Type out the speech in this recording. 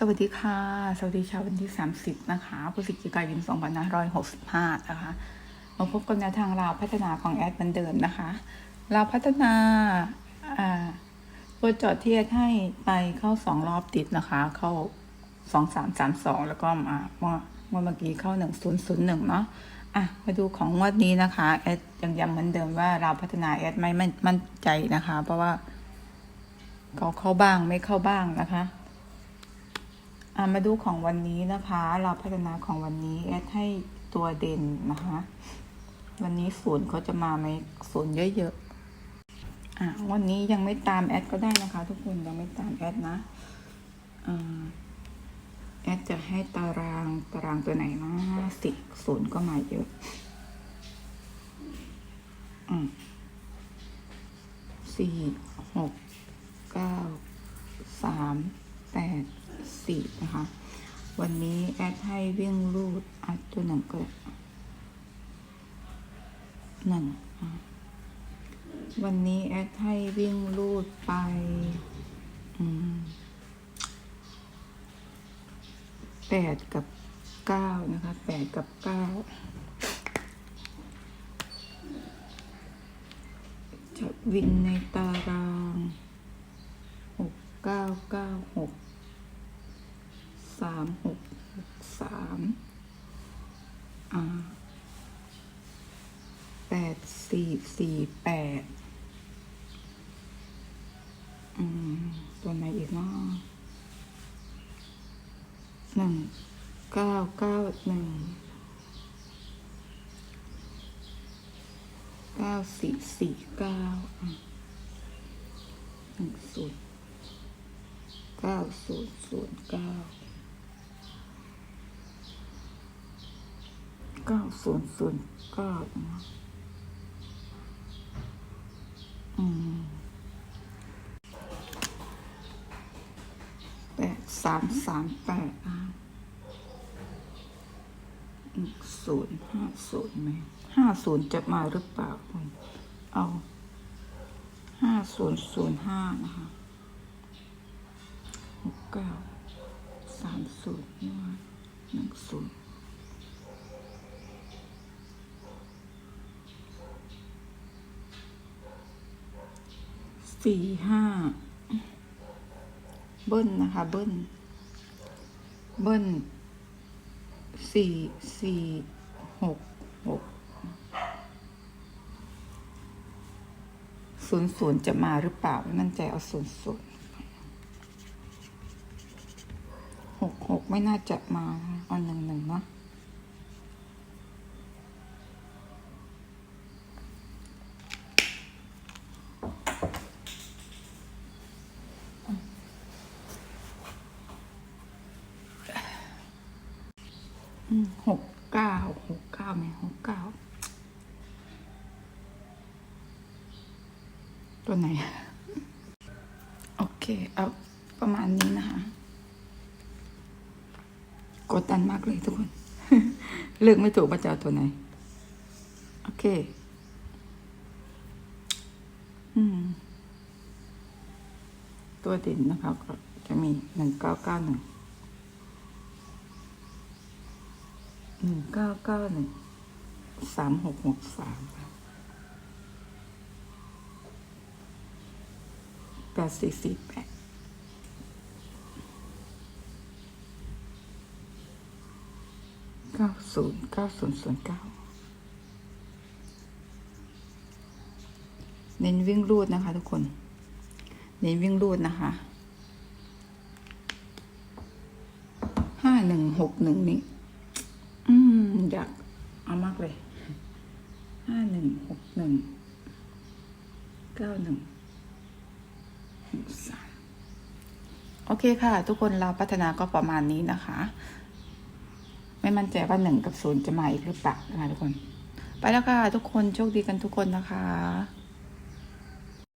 สวัสดีค่ะ สวัสดีชาววันที่ 30 นะคะพฤศจิกายน2565 นะคะ มาพบกับแนทางราวพัฒนาของแอดเหมือนเดิมนะคะราวพัฒนาตัวจอดที่แอดให้ไปเข้าสองรอบติดนะคะ เข้าสองสามสามสองแล้วก็มาเมื่อเมื่อกี้เข้าหนึ่งศูนย์ศูนย์หนึ่งเนาะอะมาดูของงวดนี้นะคะแอดยังย้ำเหมือนเดิมว่าเราพัฒนาแอดไม่มั่นมั่นใจนะคะ เพราะว่าเขาเข้าบ้างไม่เข้าบ้างนะคะ มาดูของวันนี้นะคะ เราพัฒนาของวันนี้แอดให้ตัวเด่นนะคะ วันนี้ศูนย์เขาจะมาไหมศูนย์เยอะๆอะวันนี้ยังไม่ตามแอดก็ได้นะคะ ทุกคนยังไม่ตามแอดนะอ่าแอดจะให้ตารางตารางตัวไหนนะสิศูนย์ก็มาเยอะ อืมสี่หกเก้าสามแปด สี่นะคะ วันนี้แอดให้วิ่งรูดอัดตัวหนึ่งก็หนึ่งวันนี้แอดให้วิ่งรูดไปแปดกับเก้านะคะแปดกับเก้าจะวินในตารางหกเก้าเก้าหก สามหกหกสามแปดสี่สี่แปดอืมตัวไหนอีกเนาะหนึ่งเก้าเก้าหนึ่งเก้าสี่สี่เก้าหนึ่งศูนย์เก้าศูนย์ศูนย์เก้า เก้าศูนย์ศูนย์เก้าอืมแปดสามสามแปดอะอีกศูนย์ห้าศูนย์ไหมห้าศูนย์จะมาหรือเปล่าคุณเอาห้าศูนย์ศูนย์ห้านะคะหกเก้าสามศูนย์นี่ว่าหนึ่งศูนย์ สี่ห้าเบิ้ลนะคะเบิ้ลเบิ้ลสี่สี่หกหกศูนย์ศูนย์จะมาหรือเปล่าไม่มั่นใจเอาศูนย์ศูนย์หกหกไม่น่าจะมานะเอาหนึ่งหนึ่งเนาะอืม หกเก้าหกเก้าไหมหกเก้าตัวไหน โอเค เอาประมาณนี้นะคะ กดดันมากเลยทุกคน เลือกไม่ถูกว่าจะเอาตัวไหน โอเค อืม ตัวเด่นนะคะก็จะมีหนึ่งเก้าเก้าหนึ่งหนึ่งเก้าเก้าหนึ่งสามหกหกสามแปดสี่สี่แปดเก้าศูนย์เก้าศูนย์ศูนย์เก้าเน้นวิ่งรูดนะคะทุกคน น้นวิ่งรูดนะคะห้าหนึ่งหกหนึ่งนี่อืมอยากเอามากเลยห้าหนึ่งหกหนึ่งเก้าหนึ่งหกสามโอเคค่ะ ทุกคนเราพัฒนาก็ประมาณนี้นะคะ ไม่มั่นใจว่าหนึ่งกับศูนย์จะมาอีกหรือเปล่านะคะทุกคน ไปแล้วค่ะ ทุกคนโชคดีกันทุกคนนะคะ